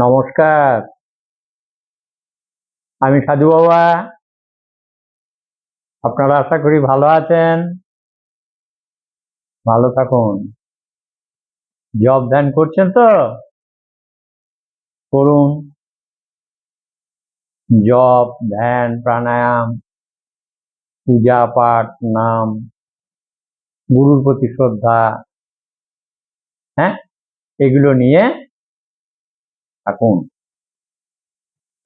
নমস্কার। আমি সাধু বাবা। আপনারা আশা করি ভালো আছেন। ভালো থাকুন। জব ধ্যান করছেন তো? করুন। জব, ধ্যান, প্রাণায়াম, পূজা, পাঠ, নাম, গুরুর প্রতি শ্রদ্ধা হ্যাঁ? এগুলো নিয়ে থাকুন।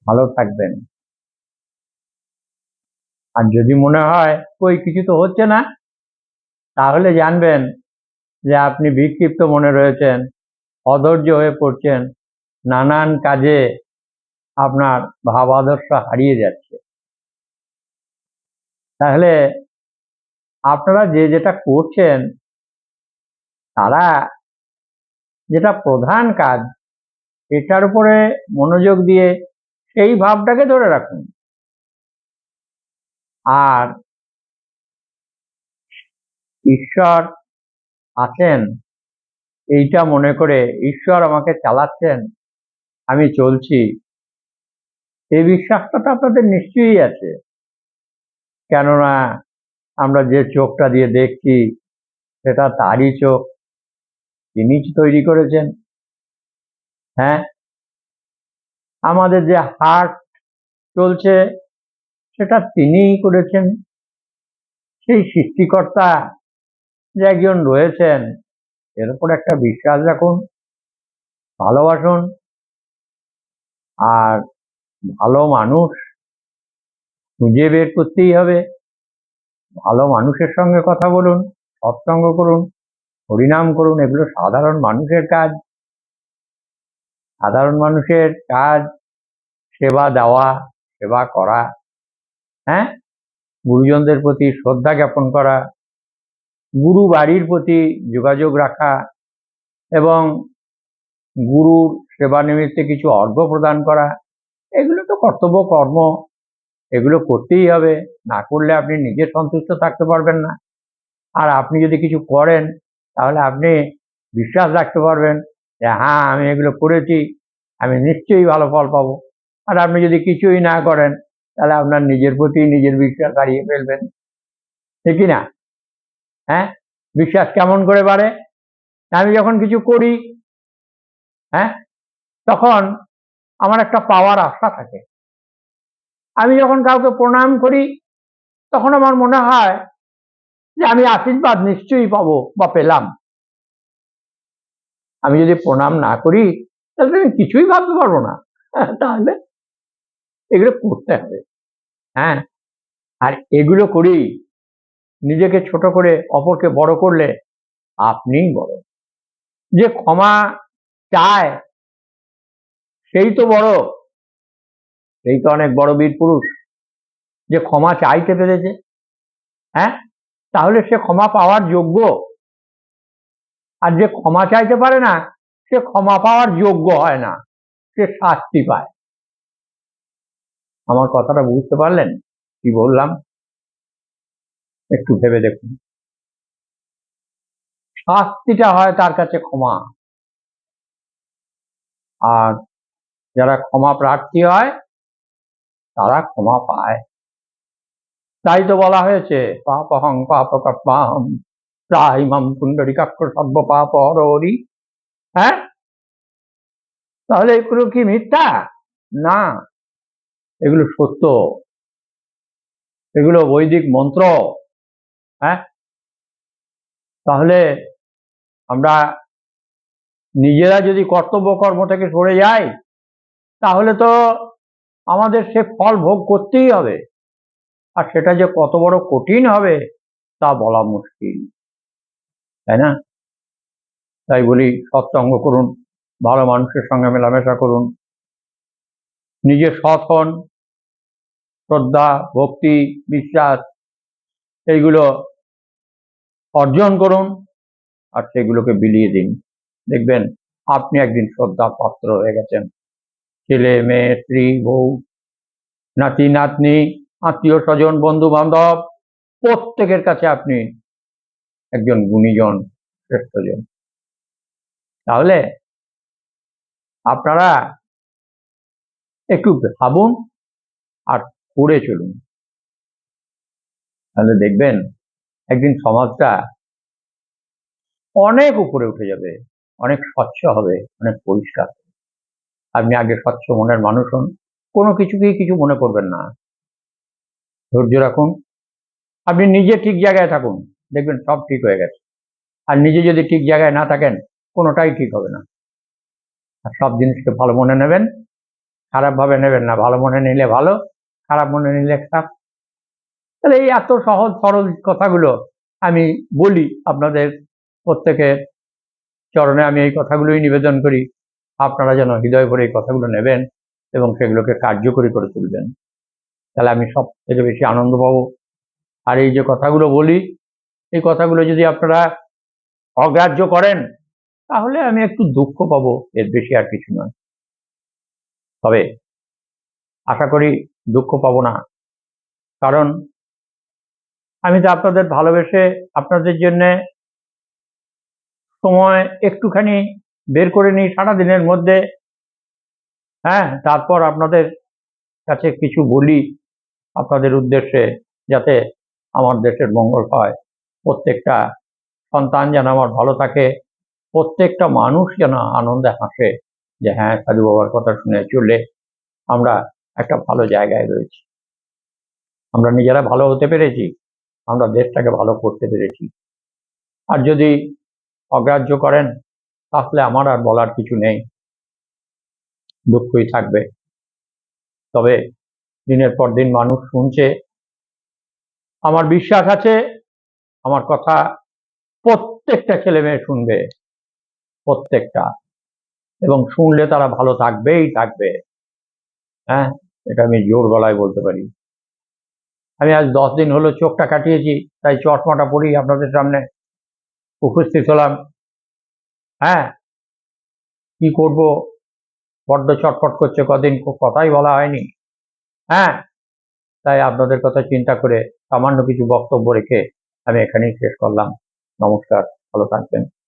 ভালো থাকবেন। আর যদি মনে হয়, কই, কিছু তো হচ্ছে না? তাহলে জানবেন যে আপনি বিক্ষিপ্ত মনে রয়েছেন, অধৈর্য হয়ে পড়ছেন, নানান কাজে আপনার ভাব আদর্শ হারিয়ে যাচ্ছে। তাহলে আপনারা যে যেটা করছেন, তারা যেটা প্রধান কাজ এটার উপরে মনোযোগ দিয়ে সেই ভাবটাকে ধরে রাখুন। আর ঈশ্বর আছেন, এইটা মনে করে ঈশ্বর আমাকে চালাচ্ছেন, আমি চলছি। এই বিশ্বাসটা তো আপনাদের নিশ্চয়ই আছে। কেননা আমরা যে চোখটা দিয়ে দেখছি, সেটা তারই চোখ। তিনি তৈরি করেছেন। হ্যাঁ? আমাদের যে হার্ট চলছে, সেটা তিনিই করেছেন। সেই সৃষ্টিকর্তা যে একজন রয়েছেন, এর উপর একটা বিশ্বাস রাখুন, ভালোবাসুন, আর ভালো মানুষ খুঁজে বের করতেই হবে। ভালো মানুষের সঙ্গে কথা বলুন, সৎসঙ্গ করুন, হরিনাম করুন, এগুলো সাধারণ মানুষের কাজ। সাধারণ মানুষের কাজ, সেবা দেওয়া, সেবা করা হ্যাঁ? গুরুজনদের প্রতি শ্রদ্ধা জ্ঞাপন করা, গুরু বাড়ির প্রতি যোগাযোগ রাখা এবং গুরুর সেবা নিমিত্তে কিছু অর্ঘ্য প্রদান করা, এগুলো তো কর্তব্য, কর্ম। এগুলো করতেই হবে। না করলে আপনি নিজে সন্তুষ্ট থাকতে পারবেন না। আর আপনি যদি কিছু করেন, তাহলে আপনি বিশ্বাস রাখতে পারবেন যে হ্যাঁ আমি এগুলো করেছি। আমি নিশ্চয়ই ভালো ফল পাবো। আর আপনি যদি কিছুই না করেন, তাহলে আপনার নিজের প্রতি নিজের বিশ্বাস হারিয়ে ফেলবেন। ঠিক না? হ্যাঁ? বিশ্বাস কেমন করে বাড়ে? আমি যখন কিছু করি হ্যাঁ? তখন আমার একটা পাওয়ার আশা থাকে। আমি যখন কাউকে প্রণাম করি, তখন আমার মনে হয় যে আমি আশীর্বাদ নিশ্চয়ই পাবো বা পেলাম। আমি যদি প্রণাম না করি তাহলে আমি কিছুই ভাবতে পারব না। তাহলে এগুলো করতে হবে। হ্যাঁ? আর এগুলো করেই নিজেকে ছোট করে অপরকে বড় করলে আপনিই বড়। যে ক্ষমা চায়, সেই তো বড়। সেই তো অনেক বড় বীর পুরুষ। যে ক্ষমা চাইতে পেরেছে হ্যাঁ? তাহলে সে ক্ষমা পাওয়ার যোগ্য। আর যে ক্ষমা চাইতে পারে না সে ক্ষমা পাওয়ার যোগ্য হয় না, সে শাস্তি পায়। আমার কথাটা বুঝতে পারলেন? কি বললাম? একটু ভেবে দেখুন। শাস্তিটা হয় তার কাছে ক্ষমা। আর যারা ক্ষমা প্রার্থী হয়, তারা ক্ষমা পায়। তাই তো বলা হয়েছে, পাপহং পাপ কাপাহম প্রাহিমাম পুণ্ডরিকাক্ষ সর্ব পাপ হরি হ্যাঁ? তাহলে এগুলো কি মিথ্যা? না। এগুলো সত্য। এগুলো বৈদিক মন্ত্র। হ্যাঁ? তাহলে আমরা নিজেরা যদি কর্তব্য কর্ম থেকে সরে যাই, তাহলে তো আমাদের সে ফল ভোগ করতেই হবে। আর সেটা যে কত বড় কঠিন হবে, তা বলা মুশকিল। তাই না? তাই বলি, সৎসঙ্গ করুন, ভালো মানুষের সঙ্গে মেলামেশা করুন। নিজে সৎ হন, শ্রদ্ধা, ভক্তি, বিশ্বাস, এইগুলো অর্জন করুন আর সেগুলোকে বিলিয়ে দিন। দেখবেন, আপনি একদিন শ্রদ্ধা পাত্র হয়ে গেছেন। ছেলে, মেয়ে, স্ত্রী, বউ, নাতি, নাতনি, আত্মীয় স্বজন বন্ধু বান্ধব প্রত্যেকের কাছে আপনি একজন গুণীজন শ্রেষ্ঠজন তাহলে আপনারা একটু ভাবুন আর করে চলুন। তাহলে দেখবেন একদিন সমাজটা অনেক উপরে উঠে যাবে, অনেক স্বচ্ছ হবে, অনেক পরিষ্কার। আপনি আগে স্বচ্ছ মনের মানুষ হন, কোনো কিছুকেই কিছু মনে করবেন না। ধৈর্য রাখুন। আপনি নিজে ঠিক জায়গায় থাকুন, দেখবেন সব ঠিক হয়ে গেছে। আর নিজে যদি ঠিক জায়গায় না থাকেন কোনোটাই ঠিক হবে না। আর সব জিনিসকে ভালো মনে নেবেন, খারাপভাবে নেবেন না, ভালো মনে নিলে ভালো, খারাপ মনে নিলে খারাপ। তাহলে এই এত সহজ সরল কথাগুলো আমি বলি আপনাদের প্রত্যেকের চরণে আমি এই কথাগুলোই নিবেদন করি, আপনারা যেন হৃদয় ভরে এই কথাগুলো নেবেন এবং সেগুলোকে কার্যকরী করে তুলবেন। তাহলে আমি সব থেকে বেশি আনন্দ পাবো। আর এই যে কথাগুলো বলি, এই কথাগুলো যদি আপনারা অগ্রাহ্য করেন তাহলে আমি একটু দুঃখ পাবো, এর বেশি আর কিছু নয়। তবে আশা করি দুঃখ পাবো না। কারণ আমি তো আপনাদের ভালোবেসে আপনাদের জন্যে সময় একটুখানি বের করে নিই সারাদিনের মধ্যে হ্যাঁ তারপর আপনাদের কাছে কিছু বলি আপনাদের উদ্দেশ্যে যাতে আমার দেশের মঙ্গল হয়। প্রত্যেকটা সন্তান যেন আমার ভালো থাকে প্রত্যেকটা মানুষ যেন আনন্দে হাসে যে হ্যাঁ সাধু বাবার কথা শুনে চলে আমরা একটা ভালো জায়গায় রয়েছি। আমরা নিজেরা ভালো হতে পেরেছি, আমরা দেশটাকে ভালো করতে পেরেছি। আর যদি অগ্রাহ্য করেন, তাহলে আমার আর বলার কিছু নেই। দুঃখই থাকবে। তবে দিনের পর দিন মানুষ শুনছে, আমার বিশ্বাস আছে, আমার কথা প্রত্যেকটা ছেলে মেয়ে শুনবে। প্রত্যেকটা। এবং শুনলে তারা ভালো থাকবেই থাকবে। হ্যাঁ? এটা আমি জোর গলায় বলতে পারি। আমি আজ দশ দিন হলো চোখটা কাটিয়েছি, তাই চটমাটা পড়ি আপনাদের সামনে উপস্থিত হলাম। হ্যাঁ? কি করব? বড্ড চটপট করছে, কদিন কথাই বলা হয়নি। হ্যাঁ? তাই আপনাদের কথা চিন্তা করে সামান্য কিছু বক্তব্য রেখে আমি এখানেই শেষ করলাম। নমস্কার, ভালো থাকবেন।